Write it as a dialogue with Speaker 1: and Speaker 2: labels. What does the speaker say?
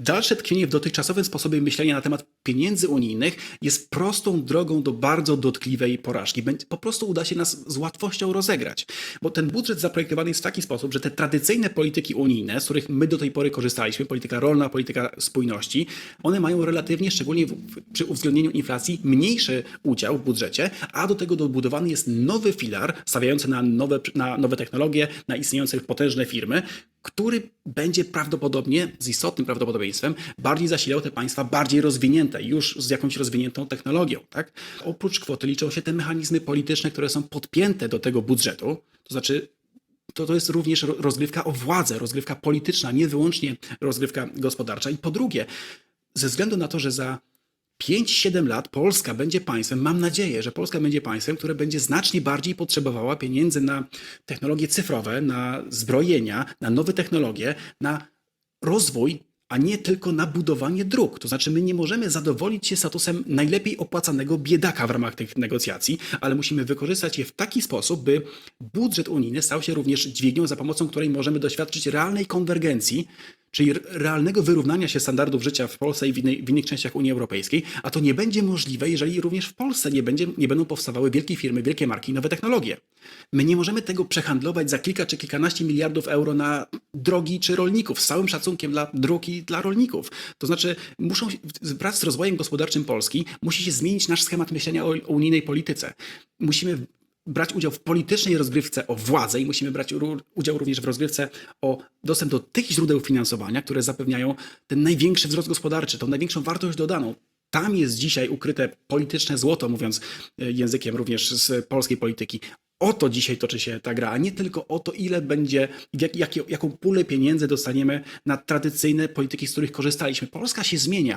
Speaker 1: Dalsze tkwienie w dotychczasowym sposobie myślenia na temat pieniędzy unijnych jest prostą drogą do bardzo dotkliwej porażki. Po prostu uda się nas z łatwością rozegrać, bo ten budżet zaprojektowany jest w taki sposób, że te tradycyjne polityki unijne, z których my do tej pory korzystaliśmy, polityka rolna, polityka spójności, one mają relatywnie, szczególnie przy uwzględnieniu inflacji, mniejszy udział w budżecie, a do tego dobudowany jest nowy filar stawiający na nowe, na nowe technologie, na istniejące potężne firmy, który będzie prawdopodobnie, z istotnym prawdopodobieństwem, bardziej zasilał te państwa bardziej rozwinięte, już z jakąś rozwiniętą technologią. Tak? Oprócz kwoty liczą się te mechanizmy polityczne, które są podpięte do tego budżetu, to znaczy to, to jest również ro- rozgrywka o władzę, rozgrywka polityczna, nie wyłącznie rozgrywka gospodarcza. I po drugie, ze względu na to, że za 5-7 lat Polska będzie państwem, mam nadzieję, że Polska będzie państwem, które będzie znacznie bardziej potrzebowała pieniędzy na technologie cyfrowe, na zbrojenia, na nowe technologie, na rozwój, a nie tylko na budowanie dróg. To znaczy, my nie możemy zadowolić się statusem najlepiej opłacanego biedaka w ramach tych negocjacji, ale musimy wykorzystać je w taki sposób, by budżet unijny stał się również dźwignią, za pomocą której możemy doświadczyć realnej konwergencji, czyli realnego wyrównania się standardów życia w Polsce i w, innej, w innych częściach Unii Europejskiej, a to nie będzie możliwe, jeżeli również w Polsce nie, będzie, nie będą powstawały wielkie firmy, wielkie marki i nowe technologie. My nie możemy tego przehandlować za kilka czy kilkanaście miliardów euro na drogi czy rolników, z całym szacunkiem dla dróg i dla rolników. To znaczy, muszą, wraz z rozwojem gospodarczym Polski musi się zmienić nasz schemat myślenia o, o unijnej polityce. Musimy brać udział w politycznej rozgrywce o władzę i musimy brać udział również w rozgrywce o dostęp do tych źródeł finansowania, które zapewniają ten największy wzrost gospodarczy, tą największą wartość dodaną. Tam jest dzisiaj ukryte polityczne złoto, mówiąc e, językiem również z polskiej polityki. O to dzisiaj toczy się ta gra, a nie tylko o to, ile będzie, jak, jakie, jaką pulę pieniędzy dostaniemy na tradycyjne polityki, z których korzystaliśmy. Polska się zmienia.